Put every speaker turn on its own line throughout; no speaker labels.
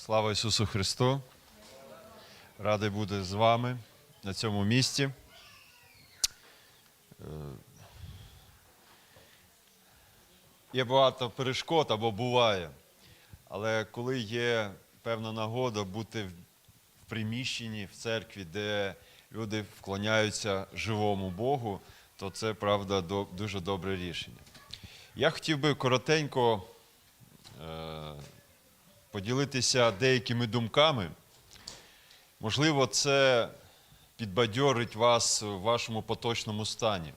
Слава Ісусу Христу! Радий бути з вами на цьому місці. Е, Є багато перешкод або буває, але коли є певна нагода бути в приміщенні, в церкві, де люди вклоняються живому Богу, то це правда дуже добре рішення. Я хотів би коротенько е, поділитися деякими думками. Можливо, це підбадьорить вас в вашому поточному стані,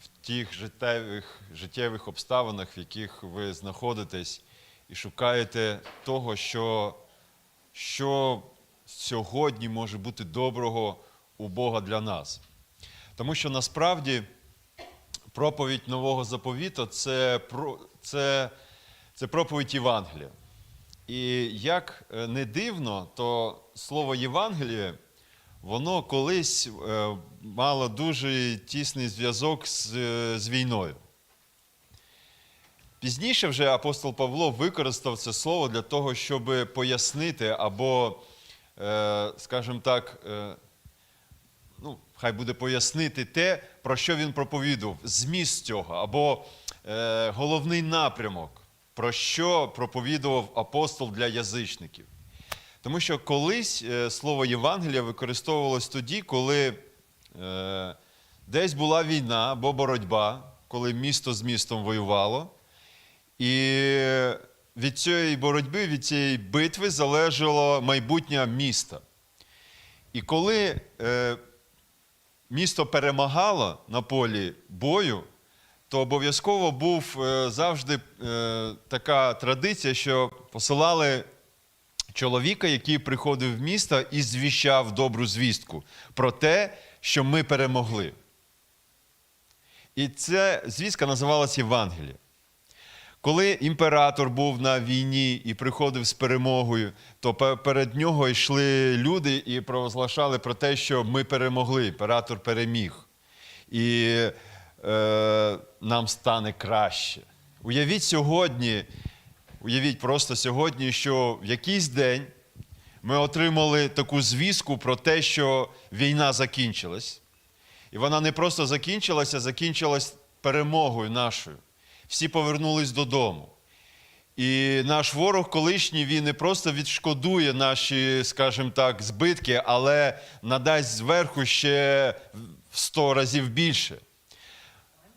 в тих життєвих, життєвих обставинах, в яких ви знаходитесь, і шукаєте того, що, що сьогодні може бути доброго у Бога для нас. Тому що насправді проповідь нового заповіту це, це, це проповідь Євангелія. І як е, не дивно, то слово Євангеліє, воно колись е, мало дуже тісний зв'язок з, е, з війною. Пізніше вже апостол Павло використав це слово для того, щоб пояснити або, скажімо так, ну, хай буде пояснити те, про що він проповідував, зміст цього, або головний напрямок, про що проповідував апостол для язичників. Тому що колись е, слово Євангелія використовувалось тоді, коли е, десь була війна або боротьба, коли місто з містом воювало. І від цієї боротьби, від цієї битви залежало майбутнє міста. І коли е, місто перемагало на полі бою, то обов'язково був е, завжди е, така традиція, що посилали чоловіка, який приходив в місто і звіщав добру звістку про те, що ми перемогли. І ця звістка називалася Євангеліє. Коли імператор був на війні і приходив з перемогою, то перед нього йшли люди і провозглашали про те, що ми перемогли, імператор переміг. І е, нам стане краще. Уявіть сьогодні, уявіть просто сьогодні, що в якийсь день ми отримали таку звістку про те, що війна закінчилась. І вона не просто закінчилася, закінчилась перемогою нашою. Всі повернулись додому. І наш ворог колишній він не просто відшкодує наші, скажімо так, збитки, але надасть зверху ще в 100 разів більше.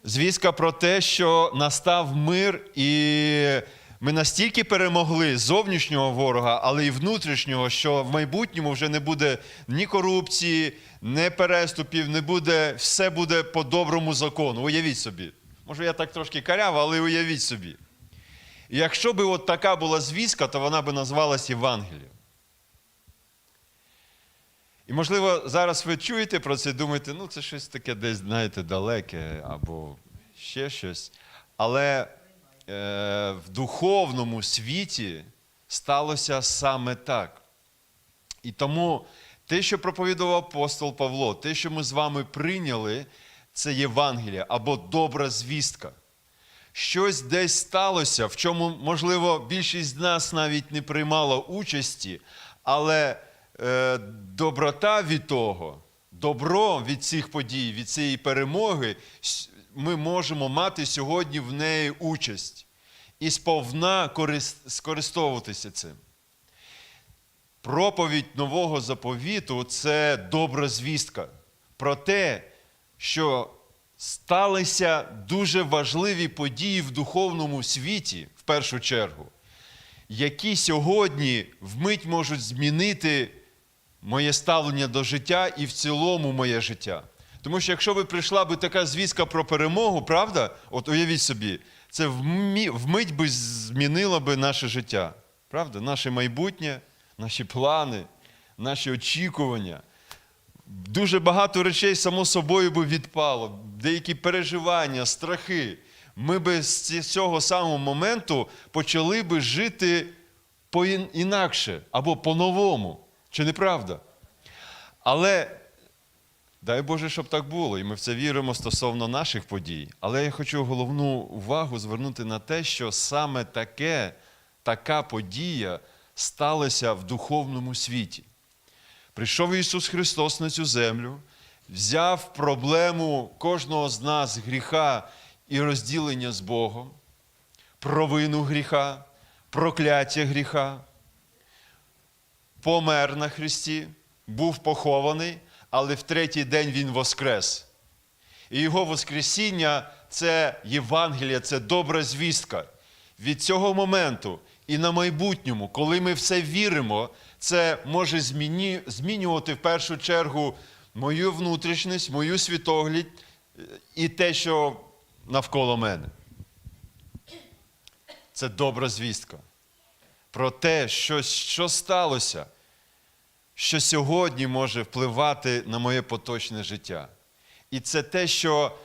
Звістка про те, що настав мир, і ми настільки перемогли зовнішнього ворога, але й внутрішнього, що в майбутньому вже не буде ні корупції, ні переступів, не буде, все буде по доброму закону. Уявіть собі. Може, я так трошки каряв, але уявіть собі. Якщо б от така була звістка, то вона би назвалась Євангелієм. Можливо, зараз ви чуєте про це думаєте, ну це щось таке десь, знаєте, далеке або ще щось. Але е, в духовному світі сталося саме так. І тому те, що проповідував апостол Павло, те, що ми з вами прийняли, це Євангелія або добра звістка. Щось десь сталося, в чому, можливо, більшість з нас навіть не приймала участі, але доброта від того, добро від цих подій, від цієї перемоги, ми можемо мати сьогодні в неї участь і сповна скористовуватися цим. Проповідь нового заповіту це добра звістка про те, що сталися дуже важливі події в духовному світі, в першу чергу, які сьогодні вмить можуть змінити моє ставлення до життя і в цілому моє життя. Тому що якщо би прийшла би така звістка про перемогу, правда, от уявіть собі, це вмить би змінило би наше життя. Правда? Наше майбутнє, наші плани, наші очікування. Дуже багато речей само собою би відпало, деякі переживання, страхи. Ми би з цього самого моменту почали би жити по-ін- інакше або по-новому. Чи не правда? Але дай Боже, щоб так було, і ми в це віримо стосовно наших подій. Але я хочу головну увагу звернути на те, що саме таке, така подія сталося в духовному світі. Прийшов Ісус Христос на цю землю, взяв проблему кожного з нас гріха і розділення з Богом, провину гріха, прокляття гріха, помер на Христі, був похований, але в третій день Він воскрес. І Його Воскресіння це Євангелія, це добра звістка. Від цього моменту і на майбутньому, коли ми все віримо, це може змінювати в першу чергу мою внутрішність, мою світогляд е, і те, що навколо мене. Це добра звістка. Про те, що, що сталося, що сьогодні може впливати на моє поточне життя. І це те, що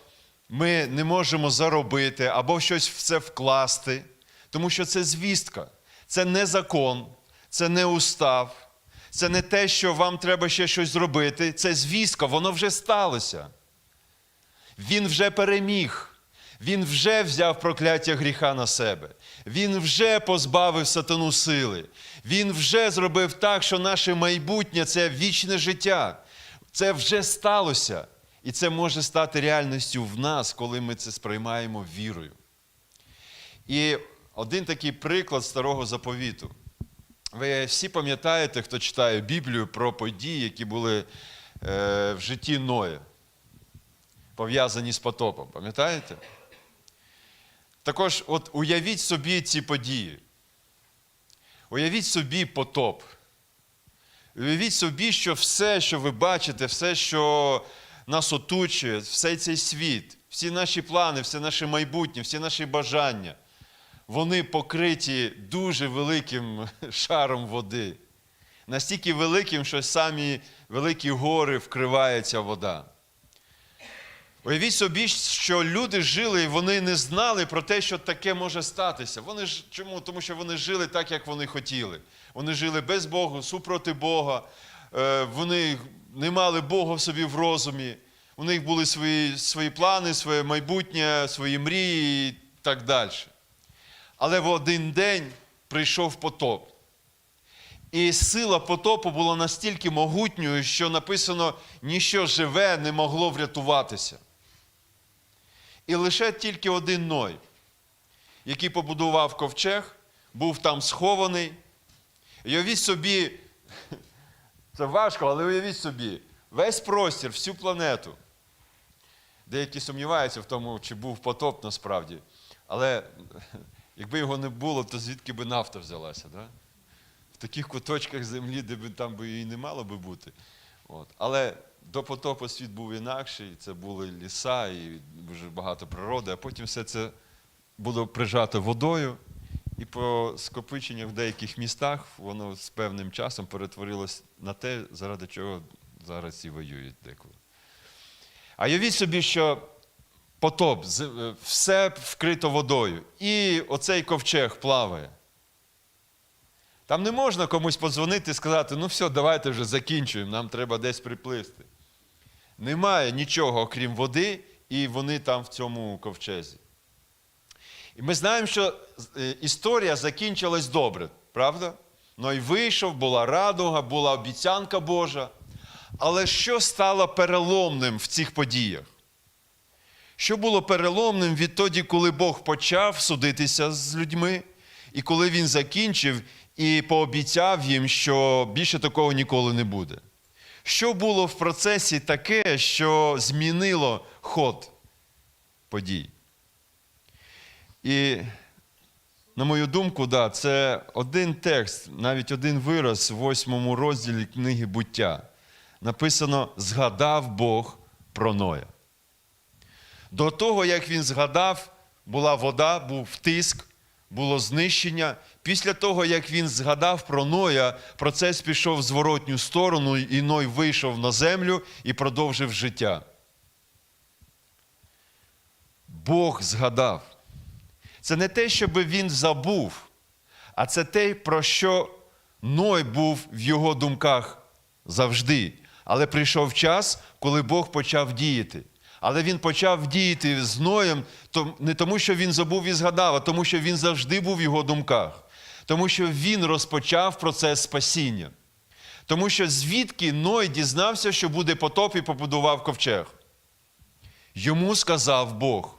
ми не можемо заробити або щось в це вкласти, тому що це звістка, це не закон, це не устав, це не те, що вам треба ще щось зробити. Це звістка, воно вже сталося. Він вже переміг. Він вже взяв прокляття гріха на себе. Він вже позбавив сатану сили. Він вже зробив так, що наше майбутнє це вічне життя. Це вже сталося. І це може стати реальністю в нас, коли ми це сприймаємо вірою. І один такий приклад старого заповіту. Ви всі пам'ятаєте, хто читає Біблію про події, які були е, в житті Ноя, пов'язані з потопом. Пам'ятаєте? Також от уявіть собі ці події. Уявіть собі потоп. Уявіть собі, що все, що ви бачите, все, що нас оточує, все цей світ, всі наші плани, все наше майбутнє, всі наші бажання, вони покриті дуже великим шаром води. Настільки великим, що самі великі гори вкриває ця вода. Уявіть собі, що люди жили і вони не знали про те, що таке може статися. Вони ж чому? Тому що вони жили так, як вони хотіли. Вони жили без Бога, супроти Бога. Е, Вони не мали Бога собі в розумі. У них були свої, свої плани, своє майбутнє, свої мрії і так далі. Але в один день прийшов потоп. І сила потопу була настільки могутньою, що написано, ніщо живе не могло врятуватися. І лише тільки один Ной, який побудував ковчег, був там схований. І уявіть собі, це важко, але уявіть собі, весь простір, всю планету. Деякі сумніваються в тому, чи був потоп насправді. Але якби його не було, то звідки би нафта взялася? Да? В таких куточках землі, де би там би її не мало би бути. От. Але до потопу світ був інакший, це були ліса і дуже багато природи, а потім все це було прижато водою, і по скопиченнях в деяких містах воно з певним часом перетворилось на те, заради чого зараз і воюють деколи. А уявіть собі, що потоп, е, все вкрито водою, і оцей ковчег плаває. Там не можна комусь подзвонити і сказати, ну все, давайте вже закінчуємо, нам треба десь приплисти. Немає нічого, окрім води, і вони там в цьому ковчезі. І ми знаємо, що е, історія закінчилась добре, правда? Ну і вийшов, була радуга, була обіцянка Божа. Але що стало переломним в цих подіях? Що було переломним відтоді, коли Бог почав судитися з людьми, і коли він закінчив і пообіцяв їм, що більше такого ніколи не буде? Що було в процесі таке, що змінило ход подій? І, на мою думку, да, це один текст, навіть один вираз в восьмому розділі книги буття. Написано: згадав Бог про Ноя. До того, як він згадав, була вода, був тиск, було знищення. Після того, як він згадав про Ноя, процес пішов в зворотню сторону, і Ной вийшов на землю і продовжив життя. Бог згадав. Це не те, щоб він забув, а це те, про що Ной був в його думках завжди. Але прийшов час, коли Бог почав діяти. Але він почав діяти з Ноєм не тому, що він забув і згадав, а тому, що він завжди був в його думках. Тому що він розпочав процес спасіння. Тому що звідки Ной дізнався, що буде потоп і побудував ковчег? Йому сказав Бог.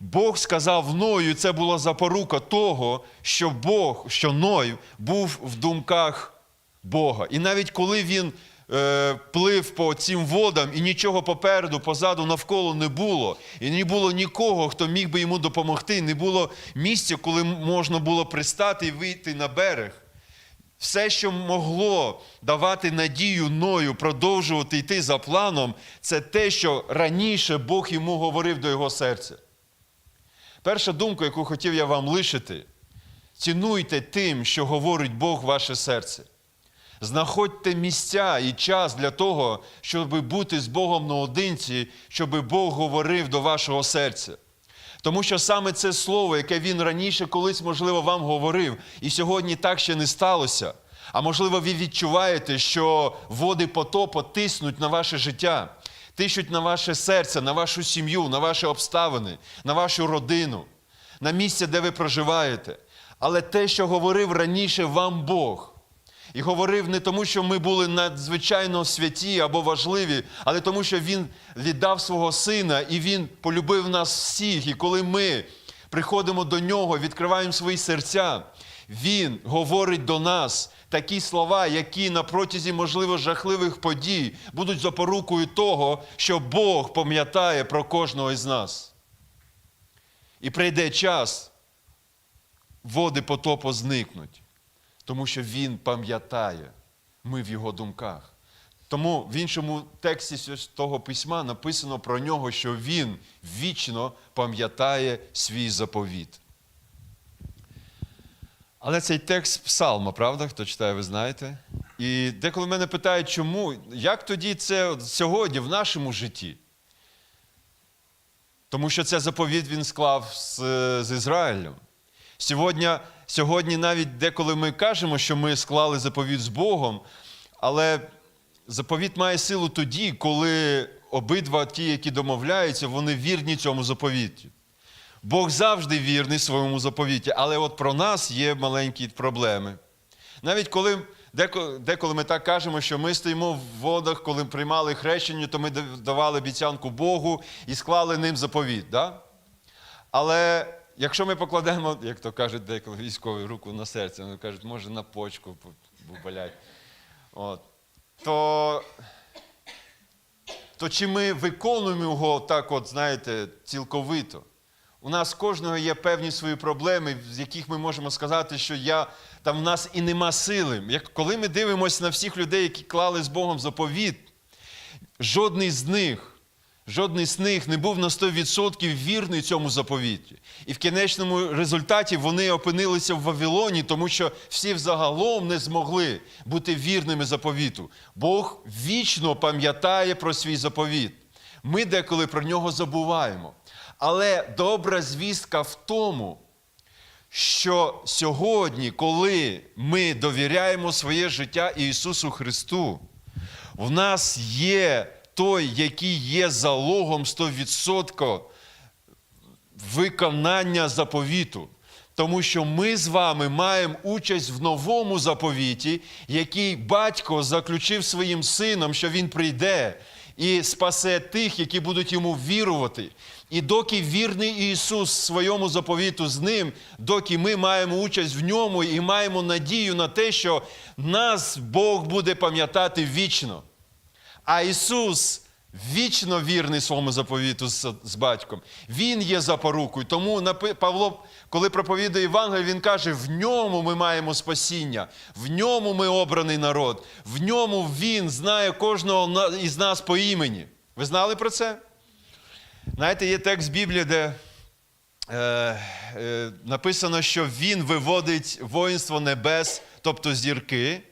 Бог сказав Ною, це була запорука того, що Бог, що Ной був в думках Бога. І навіть коли він плив по цим водам і нічого попереду, позаду, навколо не було, і не було нікого, хто міг би йому допомогти, не було місця, коли можна було пристати і вийти на берег. Все, що могло давати надію Ною продовжувати йти за планом, це те, що раніше Бог йому говорив до його серця. Перша думка, яку хотів я вам лишити, цінуйте тим, що говорить Бог ваше серце. Знаходьте місця і час для того, щоб бути з Богом наодинці, щоб Бог говорив до вашого серця. Тому що саме це слово, яке він раніше колись, можливо, вам говорив, і сьогодні так ще не сталося. А можливо, ви відчуваєте, що води потопу тиснуть на ваше життя, тиснуть на ваше серце, на вашу сім'ю, на ваші обставини, на вашу родину, на місце, де ви проживаєте. Але те, що говорив раніше вам Бог, і говорив не тому, що ми були надзвичайно святі або важливі, але тому, що Він віддав свого сина і Він полюбив нас всіх. І коли ми приходимо до нього, відкриваємо свої серця, Він говорить до нас такі слова, які на протязі, можливо, жахливих подій будуть запорукою того, що Бог пам'ятає про кожного із нас. І прийде час, води потопу зникнуть тому що він пам'ятає, ми в його думках. Тому в іншому тексті того письма написано про нього, що він вічно пам'ятає свій заповіт. Але цей текст псалма, правда? Хто читає, ви знаєте. І деколи мене питають, чому, як тоді це сьогодні в нашому житті? Тому що це заповіт він склав з, з Ізраїлем. Сьогодні, сьогодні навіть деколи ми кажемо, що ми склали заповіт з Богом, але заповіт має силу тоді, коли обидва ті, які домовляються, вони вірні цьому заповіті. Бог завжди вірний своєму заповіті, але от про нас є маленькі проблеми. Навіть коли деколи, ми так кажемо, що ми стоїмо в водах, коли приймали хрещення, то ми давали обіцянку Богу і склали ним заповіт. Да? Але якщо ми покладемо, як то кажуть, деколи військові руку на серце, вони кажуть, може на почку болять, От. То, то чи ми виконуємо його так, от, знаєте, цілковито? У нас кожного є певні свої проблеми, з яких ми можемо сказати, що я, там в нас і нема сили. Як, коли ми дивимося на всіх людей, які клали з Богом заповіт, жодний з них Жодний з них не був на 100% вірний цьому заповіті. І в кінечному результаті вони опинилися в Вавилоні, тому що всі взагалом не змогли бути вірними заповіту. Бог вічно пам'ятає про свій заповіт. Ми деколи про нього забуваємо. Але добра звістка в тому, що сьогодні, коли ми довіряємо своє життя Ісусу Христу, в нас є той, який є залогом 100% виконання заповіту. Тому що ми з вами маємо участь в новому заповіті, який батько заключив своїм сином, що він прийде і спасе тих, які будуть йому вірувати. І доки вірний Ісус своєму заповіту з ним, доки ми маємо участь в ньому і маємо надію на те, що нас Бог буде пам'ятати вічно. А Ісус вічно вірний своєму заповіту з, з батьком. Він є запорукою. Тому Павло, коли проповідує Євангеліє, він каже: в ньому ми маємо спасіння, в ньому ми обраний народ, в ньому Він знає кожного із нас по імені. Ви знали про це? Знаєте, є текст Біблії, де е, е, написано, що Він виводить воїнство небес, тобто зірки,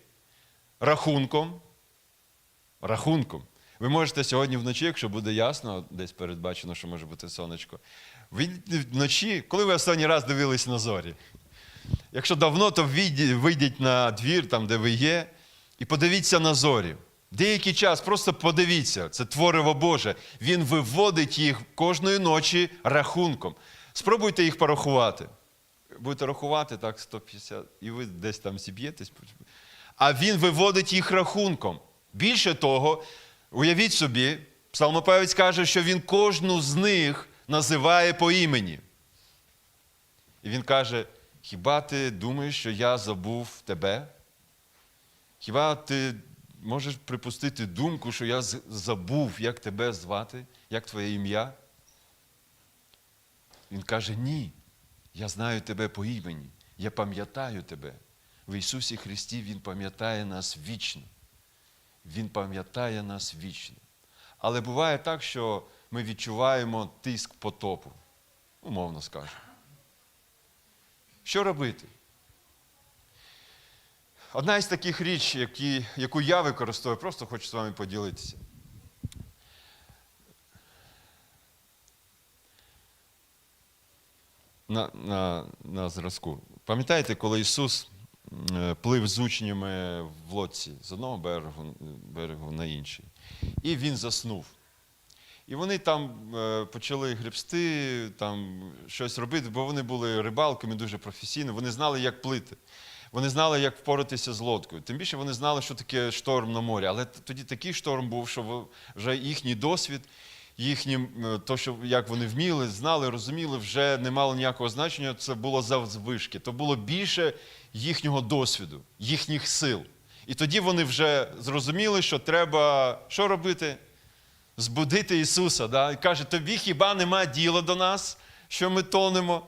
рахунком. Рахунком. Ви можете сьогодні вночі, якщо буде ясно, десь передбачено, що може бути сонечко. Ви вночі, коли ви останній раз дивились на зорі? Якщо давно, то вийдіть на двір, там, де ви є, і подивіться на зорі. Деякий час просто подивіться, це твориво Боже. Він виводить їх кожної ночі рахунком. Спробуйте їх порахувати. будете рахувати, так, 150, і ви десь там зіб'єтесь. А він виводить їх рахунком. Більше того, уявіть собі, псалмопевець каже, що він кожну з них називає по імені. І він каже: хіба ти думаєш, що я забув тебе? Хіба ти можеш припустити думку, що я забув, як тебе звати, як твоє ім'я? Він каже: Ні, я знаю тебе по імені, я пам'ятаю тебе. В Ісусі Христі Він пам'ятає нас вічно. Він пам'ятає нас вічно. Але буває так, що ми відчуваємо тиск потопу, умовно скажемо. Що робити? Одна із таких річ, які, яку я використовую, просто хочу з вами поділитися. На, на, на зразку. Пам'ятаєте, коли Ісус плив з учнями в лодці з одного берегу, берегу на інший, і Він заснув. І вони там е, почали гребсти, там щось робити, бо вони були рибалками дуже професійно, вони знали, як плити. Вони знали, як впоратися з лодкою. Тим більше вони знали, що таке шторм на морі. Але тоді такий шторм був, що вже їхній досвід, їхні, е, то, що як вони вміли, знали, розуміли, вже не мало ніякого значення. Це було завзвишки. То було більше їхнього досвіду, їхніх сил. І тоді вони вже зрозуміли, що треба що робити? збудити Ісуса. Да? І каже, тобі хіба нема діла до нас, що ми тонемо?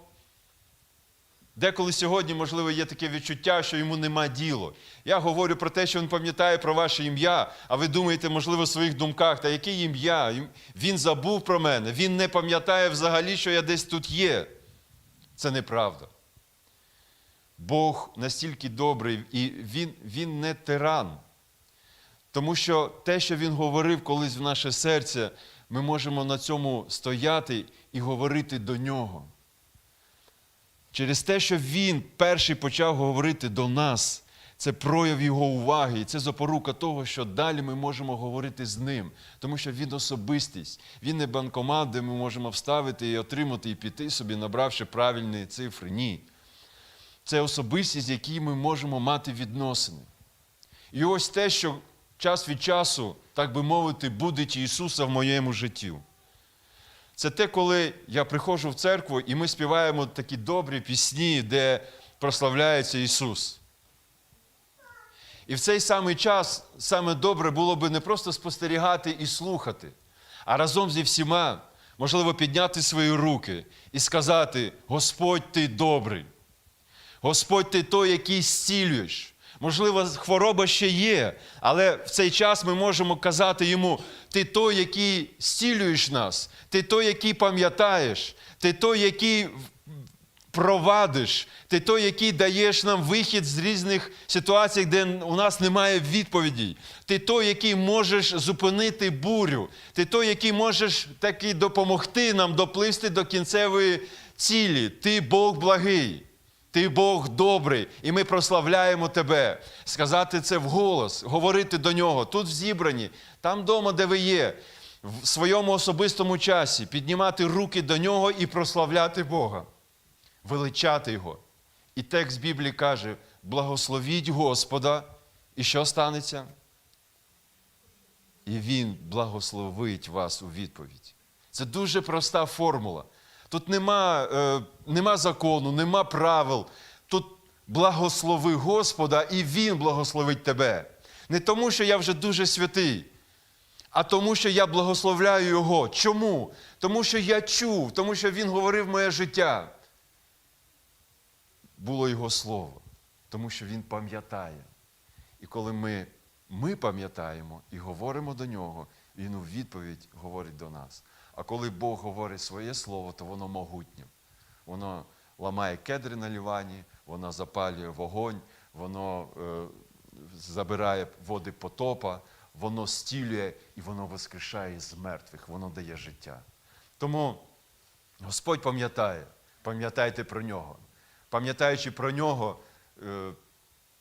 Деколи сьогодні, можливо, є таке відчуття, що йому нема діло. Я говорю про те, що він пам'ятає про ваше ім'я, а ви думаєте, можливо, в своїх думках, та яке ім'я? Він забув про мене, він не пам'ятає взагалі, що я десь тут є. Це неправда. Бог настільки добрий, і він, він не тиран. Тому що те, що він говорив колись в наше серце, ми можемо на цьому стояти і говорити до нього. Через те, що він перший почав говорити до нас, це прояв його уваги, і це запорука того, що далі ми можемо говорити з ним, тому що він особистість, він не банкомат, де ми можемо вставити і отримати, і піти собі, набравши правильні цифри. Ні. Це особистість, з якій ми можемо мати відносини. І ось те, що час від часу, так би мовити, будить Ісуса в моєму житті. Це те, коли я приходжу в церкву і ми співаємо такі добрі пісні, де прославляється Ісус. І в цей самий час саме добре було би не просто спостерігати і слухати, а разом зі всіма, можливо, підняти свої руки і сказати: Господь, ти добрий. Господь, ти той, який зцілюєш. Можливо, хвороба ще є, але в цей час ми можемо казати йому: ти той, який зцілюєш нас, ти той, який пам'ятаєш, ти той, який провадиш, ти той, який даєш нам вихід з різних ситуацій, де у нас немає відповідей. Ти той, який можеш зупинити бурю, ти той, який можеш таки допомогти нам допливти до кінцевої цілі. Ти Бог благий. Ти Бог добрий, і ми прославляємо Тебе. Сказати це вголос, говорити до нього тут в зібранні, там вдома, де ви є, в своєму особистому часі, піднімати руки до нього і прославляти Бога, величати Його. І текст Біблії каже: благословіть Господа, і що станеться? І Він благословить вас у відповідь. Це дуже проста формула. Тут нема, е, нема закону, нема правил. Тут благослови Господа, і Він благословить тебе. Не тому, що я вже дуже святий, а тому, що я благословляю Його. Чому? Тому що я чув, тому що Він говорив моє життя. Було Його слово, тому що Він пам'ятає. І коли ми, ми пам'ятаємо і говоримо до нього, він у відповідь говорить до нас. А коли Бог говорить своє слово, то воно могутнє. Воно ламає кедри на лівані, воно запалює вогонь, воно е, забирає води потопа, воно стілює і воно воскрешає з мертвих, воно дає життя. Тому Господь пам'ятає, пам'ятайте про нього. Пам'ятаючи про нього, е,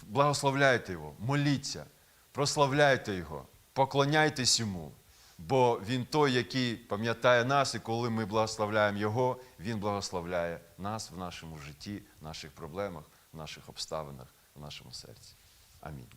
благословляйте Його, моліться, прославляйте Його, поклоняйтесь Йому, Бо Він той, який пам'ятає нас, і коли ми благословляємо Його, Він благословляє нас в нашому житті, в наших проблемах, в наших обставинах, в нашому серці. Амінь.